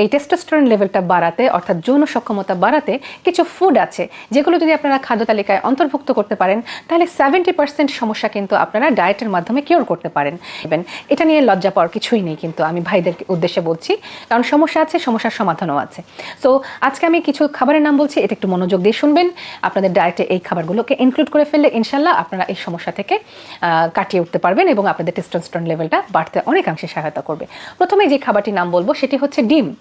এই টেস্টোস্টেরন লেভেলটা বাড়াতে, অর্থাৎ যৌন সক্ষমতা বাড়াতে কিছু ফুড আছে, যেগুলো যদি আপনারা খাদ্য তালিকায় অন্তর্ভুক্ত করতে পারেন, তাহলে সেভেন্টি পার্সেন্ট সমস্যা কিন্তু আপনারা ডায়েটের মাধ্যমে কিওর করতে পারেন। Even এটা নিয়ে লজ্জা পাওয়ার কিছুই নেই কিন্তু আমি ভাইদের উদ্দেশ্যে বলছি, কারণ সমস্যা আছে, সমস্যার সমাধানও আছে। সো আজকে আমি কিছু খাবারের নাম বলছি, এটা একটু মনোযোগ দিয়ে শুনবেন। আপনাদের ডায়েটে এই খাবারগুলোকে ইনক্লুড করে ফেললে ইনশাল্লাহ আপনারা এই সমস্যা থেকে কাটিয়ে উঠতে পারবেন এবং আপনাদের টেস্টোস্টেরন লেভেলটা বাড়তে অনেকাংশে সহায়তা করবে। প্রথমে যে খাবারটির নাম বলব, সেটি হচ্ছে ডিম।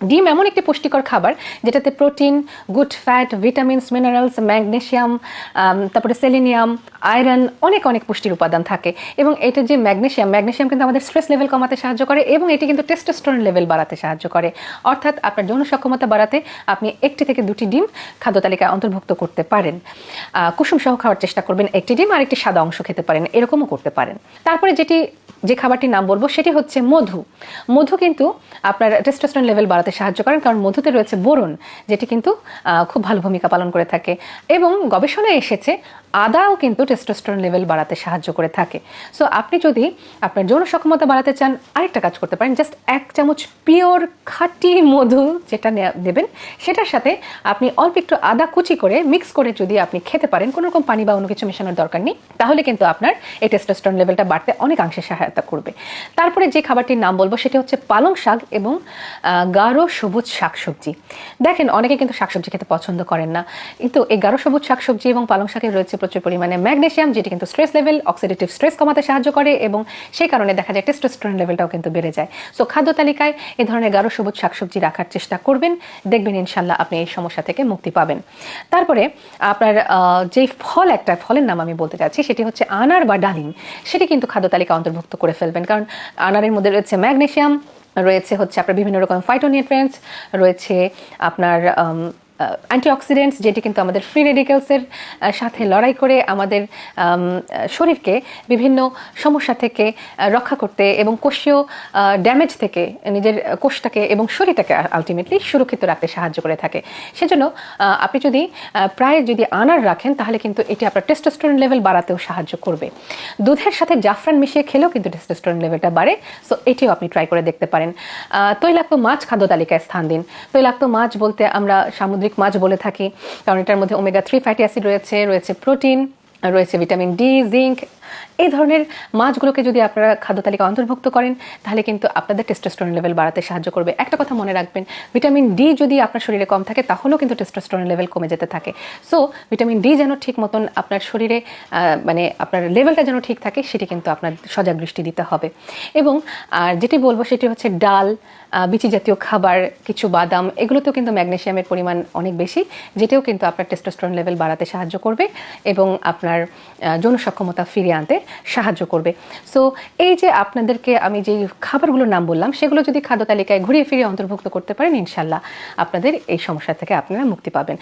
ডিম এমন একটি পুষ্টিকর খাবার যেটাতে protein, good fat, vitamins, minerals, magnesium তারপরে সেলিনিয়াম, আয়রন অনেক অনেক পুষ্টির উপাদান থাকে। এবং এটা যে ম্যাগনেশিয়াম ম্যাগনেশিয়াম কিন্তু আমাদের স্ট্রেস লেভেল কমাতে সাহায্য করে এবং এটি কিন্তু টেস্টোস্টেরন লেভেল বাড়াতে সাহায্য করে। অর্থাৎ আপনার যৌন সক্ষমতা বাড়াতে আপনি একটি থেকে দুটি ডিম খাদ্য তালিকায় অন্তর্ভুক্ত করতে পারেন। কুসুম সহ খাওয়ার চেষ্টা করবেন একটি ডিম আর একটি সাদা অংশ খেতে পারেন, এরকমও করতে পারেন। তারপরে যেটি, যে খাবারটির নাম বলব, সেটি হচ্ছে মধু। মধু কিন্তু আপনার টেস্টোস্টেরন লেভেল বাড়াতে সাহায্য করেন কারণ মধুতে রয়েছে বোরন যেটি কিন্তু খুব ভালো ভূমিকা পালন করে থাকে। এবং গবেষণায় এসেছে আদাও কিন্তু টেস্টোস্টেরন লেভেল বাড়াতে সাহায্য করে থাকে। সো আপনি যদি আপনার যৌন সক্ষমতা বাড়াতে চান আরেকটা কাজ করতে পারেন জাস্ট এক চামচ পিওর খাঁটি মধু যেটা দেবেন সেটার সাথে আপনি অল্প একটু আদা কুচি করে মিক্স করে যদি আপনি খেতে পারেন কোনো রকম পানি বা অন্য কিছু মেশানোর দরকার নেই তাহলে কিন্তু আপনার এই টেস্টোস্টেরন লেভেলটা বাড়তে অনেকাংশে সহায়তা করবে। তারপরে যে খাবারটির নাম বলব সেটি হচ্ছে পালং শাক এবং আহ, গাঢ় সবুজ শাকসবজি। দেখেন, অনেকে কিন্তু শাকসবজি খেতে পছন্দ করেন না। কিন্তু এই গাঢ় সবুজ শাকসবজি এবং পালং শাকে রয়েছে প্রচুর পরিমাণে ম্যাগনেশিয়াম, যেটি কিন্তু স্ট্রেস লেভেল অক্সিডেটিভ স্ট্রেস কমাতে সাহায্য করে এবং সেই কারণে দেখা যায় টেস্টোস্টেরন লেভেলটাও কিন্তু বেড়ে যায়। সো খাদ্য তালিকায় এই ধরনের গাঢ় সবুজ শাকসবজি রাখার চেষ্টা করবেন। দেখবেন ইনশাল্লাহ আপনি এই সমস্যা থেকে মুক্তি পাবেন। তারপরে আপনার যেই ফল একটা, ফলের নাম আমি বলতে চাচ্ছি, সেটি হচ্ছে আনার বা ডালিম। সেটি কিন্তু খাদ্য তালিকা অন্তর্ভুক্ত করে ফেলবেন। কারণ আনারের মধ্যে রয়েছে ম্যাগনেশিয়াম রয়েছে হচ্ছে আপনার বিভিন্ন রকম ফাইটোনিউট্রিয়েন্টস রয়েছে আপনার অ্যান্টিঅক্সিডেন্টস যেটি কিন্তু আমাদের ফ্রি রেডিক্যালসের সাথে লড়াই করে আমাদের শরীরকে বিভিন্ন সমস্যা থেকে রক্ষা করতে এবং কোষীয় ড্যামেজ থেকে, নিজের কোষটাকে এবং শরীরটাকে আলটিমেটলি সুরক্ষিত রাখতে সাহায্য করে থাকে। সেজন্য আপনি যদি প্রায় যদি আনার রাখেন, তাহলে কিন্তু এটি আপনার টেস্টোস্টেরন লেভেল বাড়াতেও সাহায্য করবে। দুধের সাথে জাফরান মিশিয়ে খেলেও কিন্তু টেস্টোস্টেরন লেভেলটা বাড়ে সো এটিও আপনি ট্রাই করে দেখতে পারেন। তৈলাক্ত মাছ খাদ্য তালিকায় স্থান দিন। তৈলাক্ত মাছ বলতে আমরা সামুদ্রিক মাছ বলে থাকি। কারণ এটার মধ্যে ওমেগা থ্রি ফ্যাটি অ্যাসিড রয়েছে রয়েছে প্রোটিন রয়েছে ভিটামিন ডি জিঙ্ক এই ধরনের মাছগুলোকে যদি আপনারা খাদ্য তালিকা অন্তর্ভুক্ত করেন, তাহলে কিন্তু আপনাদের টেস্টোস্টেরন লেভেল বাড়াতে সাহায্য করবে। একটা কথা মনে রাখবেন ভিটামিন ডি যদি আপনার শরীরে কম থাকে, তাহলেও কিন্তু টেস্টোস্টেরন লেভেল কমে যেতে থাকে। সো ভিটামিন ডি যেন ঠিক মতন আপনার শরীরে মানে আপনার লেভেলটা যেন ঠিক থাকে, সেটি কিন্তু আপনার সজাগ দৃষ্টি দিতে হবে। এবং, আর যেটি বলব, সেটি হচ্ছে ডাল বিচি জাতীয় খাবার, কিছু বাদাম, এগুলোতেও কিন্তু ম্যাগনেশিয়ামের পরিমাণ অনেক বেশি, যেটিও কিন্তু আপনার টেস্টোস্টেরন লেভেল বাড়াতে সাহায্য করবে এবং আপনার যৌন সক্ষমতা ফিরিয়ে আনতে সাহায্য করবে। সো এই যে আপনাদেরকে আমি যে খাবারগুলোর নাম বললাম, সেগুলো যদি খাদ্য তালিকায় ঘুরিয়ে ফিরিয়ে অন্তর্ভুক্ত করতে পারেন, ইনশাল্লাহ আপনাদের এই সমস্যা থেকে আপনারা মুক্তি পাবেন।